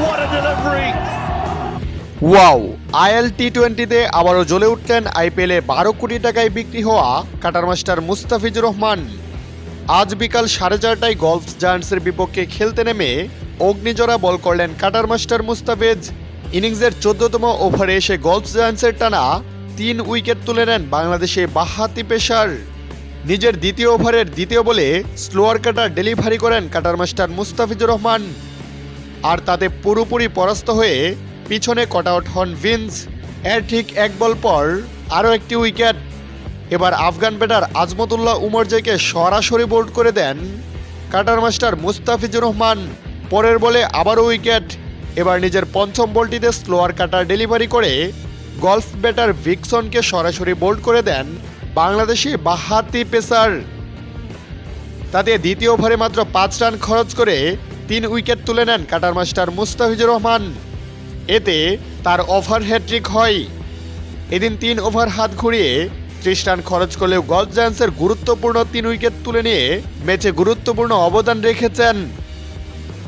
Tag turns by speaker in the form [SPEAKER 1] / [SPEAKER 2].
[SPEAKER 1] What a delivery!
[SPEAKER 2] Wow IL T টোয়েন্টিতে আবারও জ্বলে উঠলেন আইপিএলে বারো কোটি টাকায় বিক্রি হওয়া কাটার মাস্টার মুস্তাফিজুর রহমান। আজ বিকাল সাড়ে চারটায় গলফ জায়ান্টসের বিপক্ষে খেলতে নেমে অগ্নিজোড়া বল করলেন কাটার মাস্টার মুস্তাফিজ। ইনিংসের চোদ্দতম ওভারে এসে গলফ জায়ান্টসের টানা তিন উইকেট তুলে নেন বাংলাদেশে বাহাতি পেশার নিজের দ্বিতীয় ওভারের দ্বিতীয় বলে স্লোয়ার কাটার ডেলিভারি করেন কাটার মাস্টার মুস্তাফিজুর রহমান। আর তাতে পুরোপুরি পরাস্ত হয়ে পিছনে কট আউট হন ভিন্স। এর ঠিক এক বল পর আরও একটি উইকেট। এবার আফগান ব্যাটার আজমতুল্লাহ উমরজেকে সরাসরি বোল্ড করে দেন কাটার মাস্টার মুস্তাফিজুর রহমান। পরের বলে আবারও উইকেট। এবার নিজের পঞ্চম বলটিতে স্লোয়ার কাটার ডেলিভারি করে গলফ ব্যাটার ভিকসনকে সরাসরি বোল্ড করে দেন বাংলাদেশি বাহাতি পেসার। তাতে দ্বিতীয় ওভারে মাত্র পাঁচ রান খরচ করে তিন উইকেট তুলে নেন কাটার মাস্টার মুস্তাফিজুর রহমান। এতে তার ওভার হ্যাট্রিক হয়। এদিন তিন ওভার হাত ঘুরিয়ে ত্রিশ রান খরচ করলেও গলফ জায়ান্সের গুরুত্বপূর্ণ তিন উইকেট তুলে নিয়ে ম্যাচে গুরুত্বপূর্ণ অবদান রেখেছেন